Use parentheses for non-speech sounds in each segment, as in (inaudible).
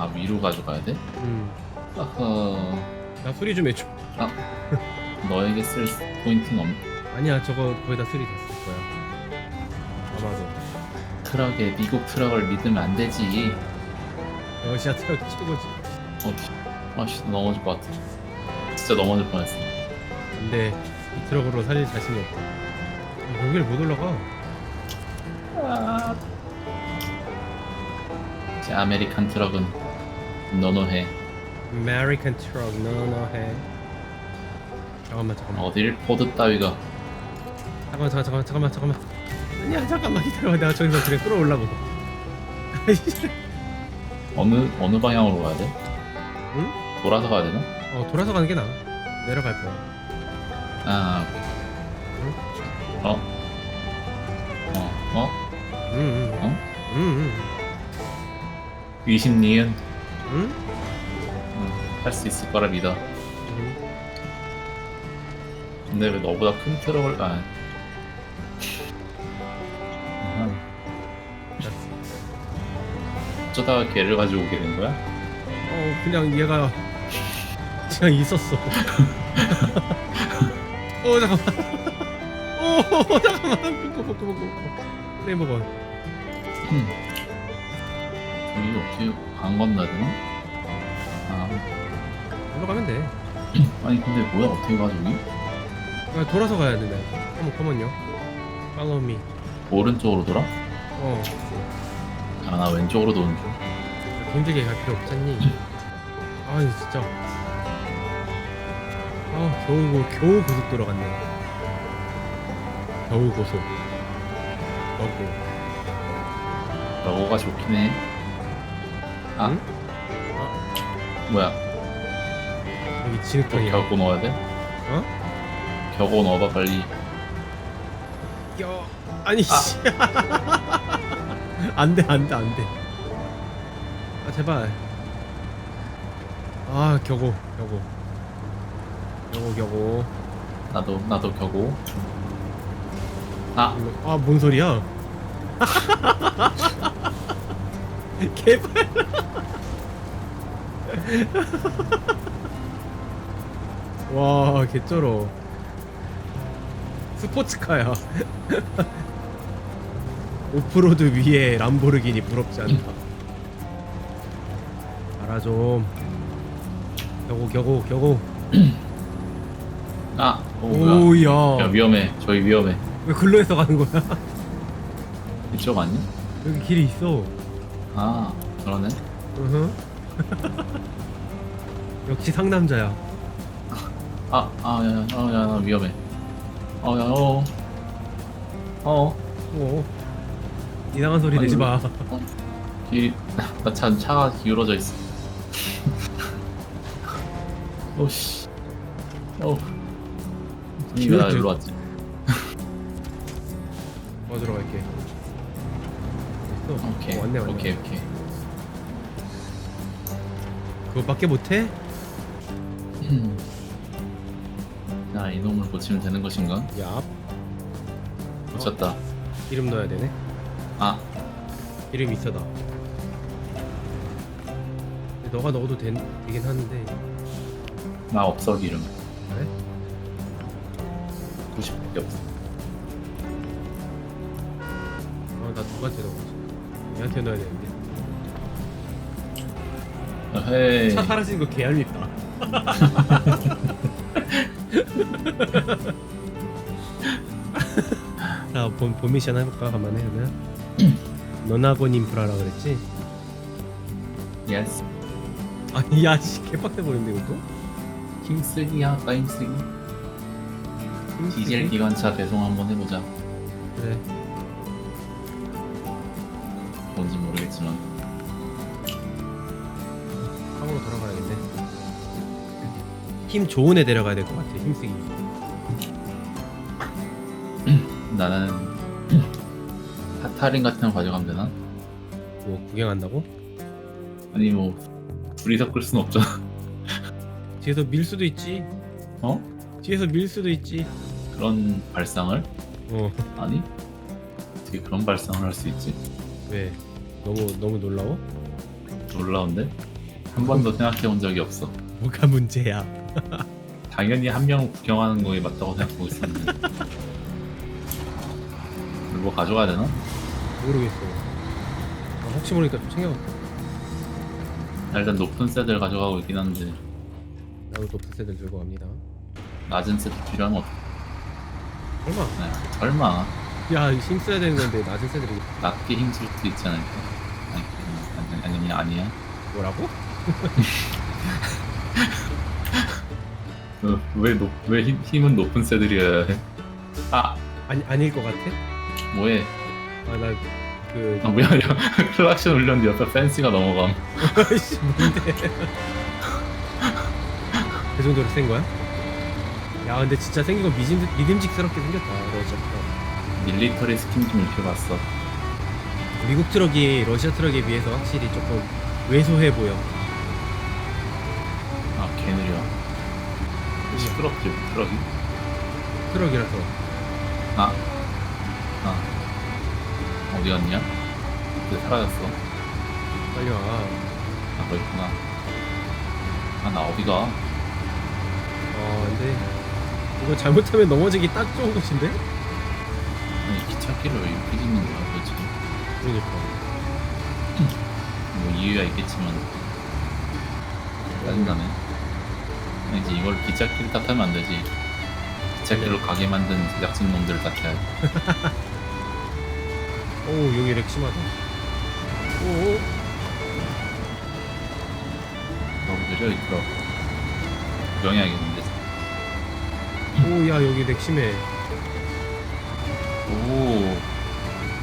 아 위로 가져가야 돼? 음. 나 수리 좀 해줘. 너에게 쓸 포인트는 없 아니야 저거 거의 다 수리 됐을 거야. 아마도. 트럭에 미국 트럭을 믿으면 안 되지 러시아 트럭 최고지. 어, 아씨 넘어질 것 같아 진짜 넘어질 뻔했어 근데 이 트럭으로 살릴 자신이 없다. 어, 여기를 못 올라가. 제 아메리칸 트럭은 너너해 American 트럭 너너해. 잠깐만 잠깐만. 어딜 포드 따위가 잠깐만 잠깐만 잠깐만 잠깐만. 아니야 잠깐만 기다려봐 내가 저기서 그래 끌어올라고. 어느 어느 방향으로 가야 돼? 응? 돌아서 가야 되나? 어 돌아서 가는 게 나아. 내려갈 거야. 아 어? 어? 어? 응. 어? 응. 응. 귀신 니은 응. 할 수 있을 거라 믿어 응. 근데 왜 너보다 큰 트럭을 아 음, 어쩌다가 걔를 가지고 오게 된 거야? 어 그냥 얘가 그냥 있었어. (laughs) 어 잠깐만. 어 잠깐만. 먹고. 그래 먹어. 음. 여기 어떻게 강 건너야 되나? 아 올라가면 돼. (clears throat) 아니 근데 뭐야 어떻게 가 저기? 그냥 돌아서 가야. 어머 잠깐만요. Follow me. 오른쪽으로 돌아? 어. 아 나 왼쪽으로 도는 중 힘들게 갈 필요 없잖니. (clears throat) 아니 진짜. 아 겨우 고- 겨우 고속도로 갔네. 겨우 고속. 너고. 저거가 좋긴 해 아? 응? 뭐야 여기 또 진흙탕이야. 겨고 넣어야 돼? 어? 겨고 넣어봐 빨리 야, 아니 씨. (laughs) 안돼 안돼 안돼. 아 제발. 아 겨고 겨고. 겨고 겨고. 나도 나도 겨고 아 아뭔 소리야? (laughs) (laughs) 개발. 와 개쩔어. 스포츠카야. (laughs) 오프로드 위에 람보르기니 부럽지 않다. 알아 좀. 겨고 겨고 겨고. 아! 오 뭐야 야 오야. 위험해 저기 위험해 왜 글로에서 가는 거야? 이쪽 아니야? 여기 길이 있어. 아 그러네 으흠. (laughs) 역시 상남자야. 아, 아, 야, 야, 어, 야, 나 위험해. 어, 야, 어, 어, 어. 이상한 소리 내지 마. 이, 나 차, 차가 기울어져 있어. (laughs) 오, 씨. 어. 니 왜나 기울어져- 일로 왔지? 어디로 (laughs) 갈게. 오케이, 어, 왔네 왔네. 오케이, 오케이. 그거밖에 못해? 자, 이놈을 고치면 되는 것인가? 야. 고쳤다. 이름 넣어야 되네. 아, 이름 있어다. 근데 너가 넣어도 된, 되긴 하는데. 나 없어, 기름. 그래? 90밖에 없어. 어, 나 누구한테 넣어야지. 얘한테 넣어야 되는데. 헤이. 차 사라진 거 개얄밉다. 자, 본, 본 미션 해볼까? 가만히 그러면. 너나곤 인프라라 그랬지? 예스. 아니, 야, 씨, 개빡세 보이는데, 이것도? 힘쓰기야, 아까 힘쓰기. 디젤 기관차 배송 한번 해보자. 그래. 뭔지 모르겠지만. 상으로 돌아가야겠네. 힘 좋은 애 데려가야 될 것 같아, 힘쓰기. (clears throat) 나는 (clears throat) 타타린 같은 거 가져가면 되나? 뭐, 구경한다고? 아니 뭐 둘이서 끌순 없잖아. (laughs) 뒤에서 밀 수도 있지. 어? 뒤에서 밀 수도 있지. 그런 발상을? 어, 아니? 어떻게 그런 발상을 할 수 있지? 왜? 너무, 너무 놀라워? 놀라운데? 한 번도 생각해 본 적이 없어. 뭐가 문제야? (laughs) 당연히 한 명 구경하는 거에 맞다고 생각하고 있었는데. 뭐 가져가야 되나? 모르겠어. 아, 혹시 모르니까 좀 챙겨갈게. 일단 높은 세들 가져가고 있긴 한데 나도 높은 세들 들고 갑니다. 낮은 세트 필요하면 어떡해? 설마? 설마 야, 힘 써야 되는 건데 낮은 세들이 낮게 힘쓸 수도 있지 않을까? 아니, 아니, 아니, 아니야. 뭐라고? (laughs) 어, 왜, 높, 왜 힘, 힘은 높은 세들이어야 해? 아, 아니 아닐 것 같아? 뭐해? 아, 나 그. 아, 뭐야, 야, (laughs) 클락션 울렸는데 옆에 펜스가 넘어감. (laughs) 아이씨 뭔데? 그 정도로 센 거야? 야, 근데 진짜 생긴 거 미진, 믿음직스럽게 생겼다. 러시아. 밀리터리 스킨 좀 입혀봤어. 미국 트럭이 러시아 트럭에 비해서 확실히 조금 왜소해 보여. 아, 개 느려. 시끄럽지, 트럭이? 트럭이라서. 아, 아. 어디 갔냐? 근데 사라졌어. 빨리 와. 아, 있구나. 아, 나 어디 가? 어, 근데 이거 잘못하면 넘어지기 딱 좋은 곳인데? 기찻길을 왜 이렇게 짓는 거야, 도대체? 그러니까. 뭐 이유가 있겠지만 짜증나네 이제 이걸 기찻길 탓하면 안 되지 기찻길로 가게 만든 제작진 놈들 탓해야 돼 (laughs) 오, 여기 렉 심하다. 오, 너무 느려 이끌어 구경해야겠는데 오, 야, 여기 렉 심해. 오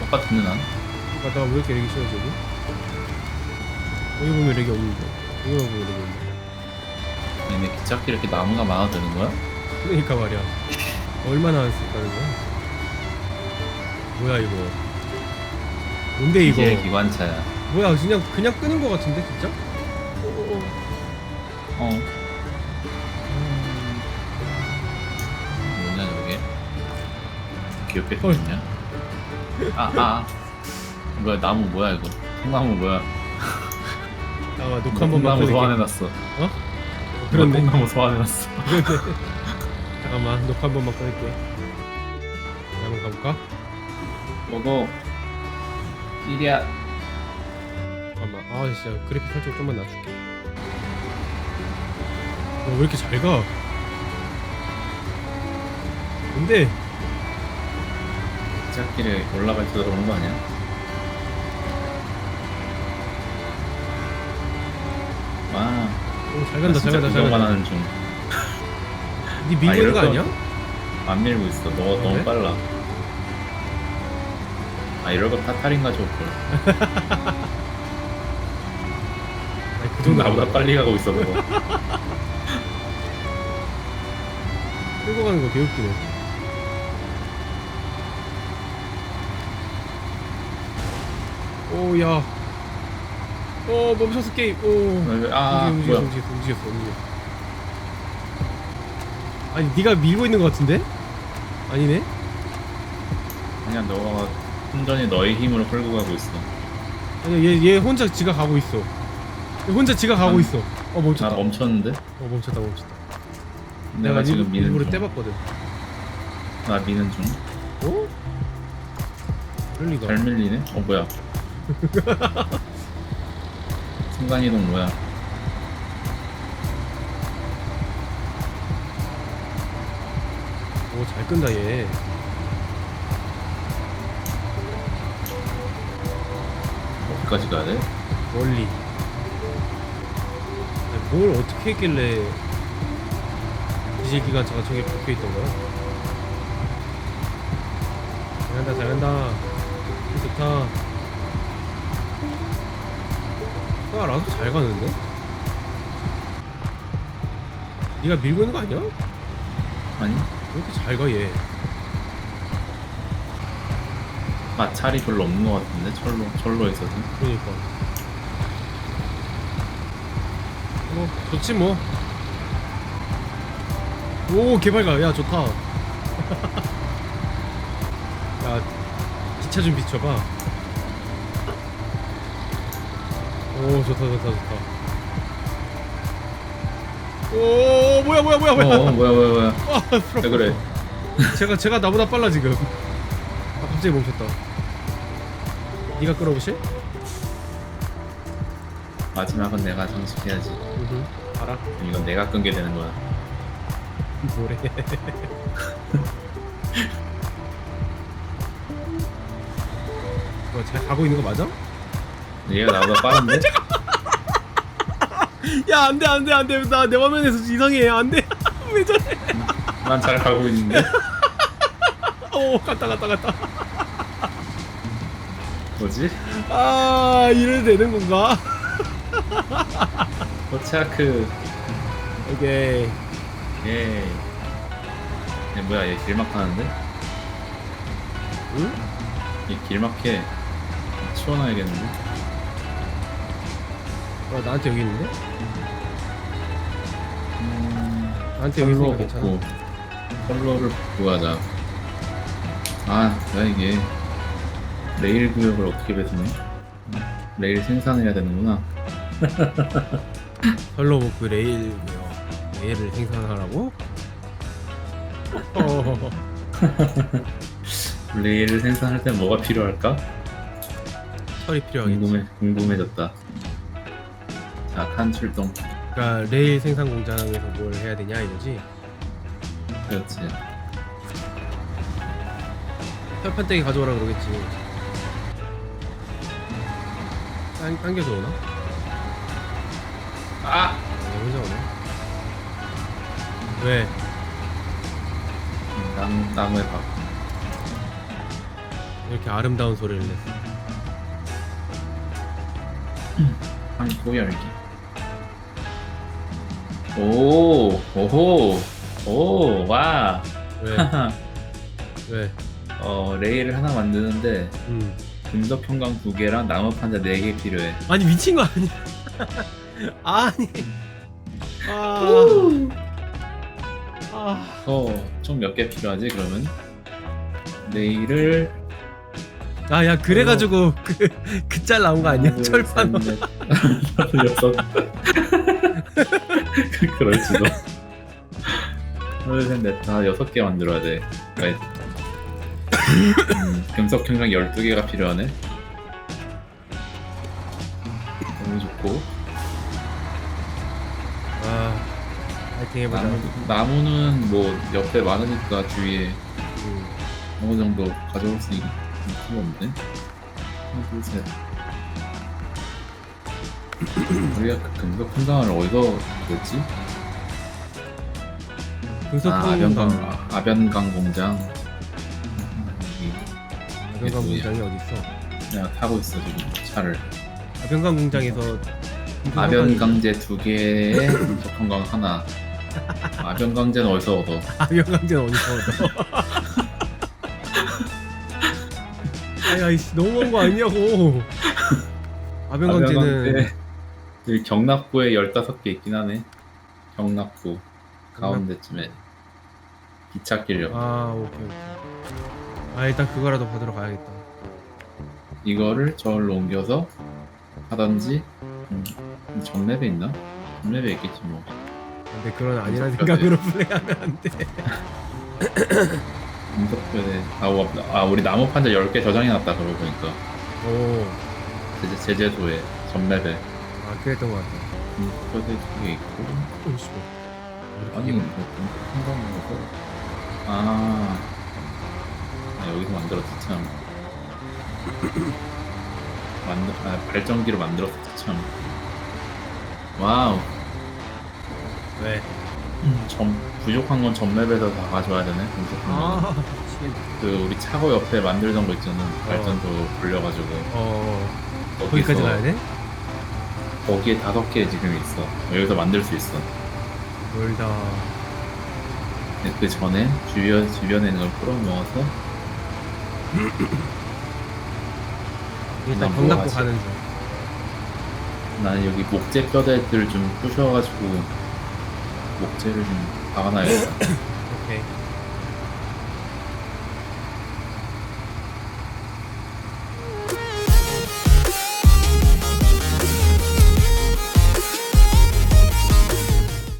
똑같은데 난? 아, 나왜 이렇게 렉이 심하지, 여기? 여기 보면 렉이 없는데. 여기만 보면 렉이 없는데. 아니 근데 기찻길 이렇게 나무가 많아도 되는 거야? 그러니까 말이야. 얼마나 안 쓸까는 거야? 뭐야, 이거. 뭔데, 이거? 이게 기관차야 뭐야, 그냥, 그냥 끄는 거 같은데, 진짜? 오, 오, 오. 어 귀엽게 헐. 생겼냐 아, 아 뭐야 나무 뭐야 이거 통나무 뭐야 아, 녹화 한 번만 통나무 끊을게. 소환해놨어 어? 그런데 그렇네. 통나무 소환해놨어 (laughs) 잠깐만, 녹화 한 번만 끊을게. 한번 가볼까? 먹어 이리야 잠깐만. 아, 진짜 그래픽 설정 좀만 낮출게. 어, 왜 이렇게 잘 가? 근데 기찻길에 올라갈 때 들어오는 거 아니야? 와 오, 잘 간다, 잘 간다, 잘 구경만 간다. 하는 중. 니 밀고 아, 있는 거 이럴 아니야? 안 밀고 있어. 너 그래? 너무 빨라. 아 이럴 거 타타린 가져올 걸. (laughs) 아니, 그 정도 나보다 아니야. 빨리 가고 있어 그거. 끌고 가는 거 개웃기네. 오, 야. 어, 멈췄어, 게임. 오. 아 움직였어, 뭐야? 움직였어, 움직였어, 움직였어. 아니, 네가 밀고 있는 거 같은데? 아니네? 아니야 너가 순전히 너의 힘으로 끌고 가고 있어. 아니, 얘, 얘 혼자 지가 가고 있어. 얘 혼자 지가 가고 난- 있어. 어, 나 멈췄다. 멈췄는데? 어, 멈췄다, 멈췄다. 내가 일- 지금 미는 일부러 중. 떼봤거든. 나 미는 중. 어? 그럴 리가. 잘 밀리네? 어 뭐야? (laughs) 순간 이동 뭐야? 오, 잘 끈다, 얘. 어디까지 가야 돼? 멀리. 아니, 뭘 어떻게 했길래 디젤 기관차가 저기 박혀 있던 거야? 잘한다, 잘한다. 좋다. 아, 라도 잘 가는데? 네가 밀고 있는 거 아니야? 왜 아니? 이렇게 잘 가, 얘? 마찰이 별로 없는 것 같은데 철로 철로에서도. 그러니까. 뭐 좋지 뭐. 오 개발가 야 좋다. (laughs) 야 기차 좀 비춰봐. 오 좋다 좋다 좋다. 오 뭐야 뭐야 뭐야 어, 뭐야. 어 뭐야 뭐야 뭐야 아, 왜 그래 제가 제가 나보다 빨라 지금. 아 갑자기 멈췄다. 네가 끌어보실? 마지막은 내가 장식해야지 응. 알아. 이건 내가 끈게 되는 거야 (laughs) 뭐래? 뭐잘 가고 있는 거 맞아? 얘가 나보다 빠른데? (laughs) 야 안돼 안돼 안돼 나 내 화면에서 이상해 안돼 (laughs) 왜 저래? 난 잘 가고 있는데 (laughs) 오 갔다 갔다 갔다. 뭐지? 아 이래도 되는 건가? 포차크 오케이. 예. 얘 뭐야 얘 길막 하는데? 응? 얘 길막해 치워놔야겠는데? 어 나한테 여기 있는데? 음... 나한테 여기 있으니까 괜찮아. 복구 컬러를 복구하자 아 뭐야 이게 레일 구역을 어떻게 배수네? 레일 생산해야 되는구나 (laughs) 컬러 복구 레일 뭐요? 레일을 생산하라고? 어, (laughs) 레일을 생산할 때 뭐가 필요할까? 철이 필요하겠지. 궁금해, 궁금해졌다 자칸 출동 그러니까 레일 생산 공장에서 뭘 해야 되냐 이거지. 그렇지 철판떼기 가져오라 그러겠지. 당, 당겨서 오나? 아! 아, 혼자 오네. 왜? 나무, 나무에 박 이렇게 아름다운 소리를 냈어? 한코 열기 오 오호 오 와 왜? (laughs) 왜? 어 레일을 하나 만드는데 음. 금속 형광 두 개랑 나무 판자 네 개 필요해 아니 미친 거 아니야? (laughs) 아니. 아. 아. 어 총 몇 개 필요하지 그러면 레일을 아, 야, 그래가지고 그 그 짤 나온 거 아니야? 하나, 둘, 철판. 셋, 넷, 여섯 그럴지도 하나 둘셋넷다 여섯 개 만들어야 돼 라이트 음, 금속 형광 12개가 필요하네 너무 좋고 아, 파이팅 해보자. 나무, 나무는 뭐 옆에 많으니까 주위에 음. 어느 정도 가져올 수 있는 필요 없네. 하나, 둘, 셋. 우리가 그 금속 풍강을 어디서 구했지? 금속 아, 공장. 아변강, 아, 아변강 공장. 아변강 공장이 어디 있어? 내가 타고 있어 지금 차를. 아변강 공장에서 아변강제 두 개에 풍강 하나. (laughs) 아변강제는 어디서 얻어? 아변강제는 어디서 얻어? (laughs) 아야, 이씨 너무한 거 아니냐고. (laughs) 아변강제는 아변강제 경납구에 15개 있긴 하네. 경납구 가운데쯤에 기찻길역. 아, 오케이 오케이. 아, 일단 그거라도 받으러 가야겠다. 이거를 저울로 옮겨서 하던지 음, 전맵에 있나? 전맵에 있겠지 뭐 근데 그런 뼈대. 생각으로 플레이하면 안 돼. (laughs) 금속뼈에 아, 와, 아 우리 나무 판자 10개 저장해놨다 그러고 보니까 오, 제재, 제재도에 전맵에 아 그랬던 것 같아. 금속뼈대 두개 있고 오씨, 아니 이거 금속 한거 아, 아 여기서 만들었지 참 (clears throat) 만들, 아, 발전기로 만들었지 참 와우 왜? 점, 부족한 건 전맵에서 다 가져와야 되네 금속 한 거. 아. 그 우리 차고 옆에 만들던 거 있잖아 발전소 돌려가지고 어, 거기서 거기까지 가야 돼? 거기에 다섯 개 지금 있어 여기서 만들 수 있어 멀다. 근데 그 전에 주변 주변에 있는 걸 끌어모아서 (clears throat) 일단 난경 납고 뭐하지? 가는 중. 나는 여기 목재 뼈대들 좀 부셔가지고 목재를 좀 박아놔야겠다 (clears throat) 오케이.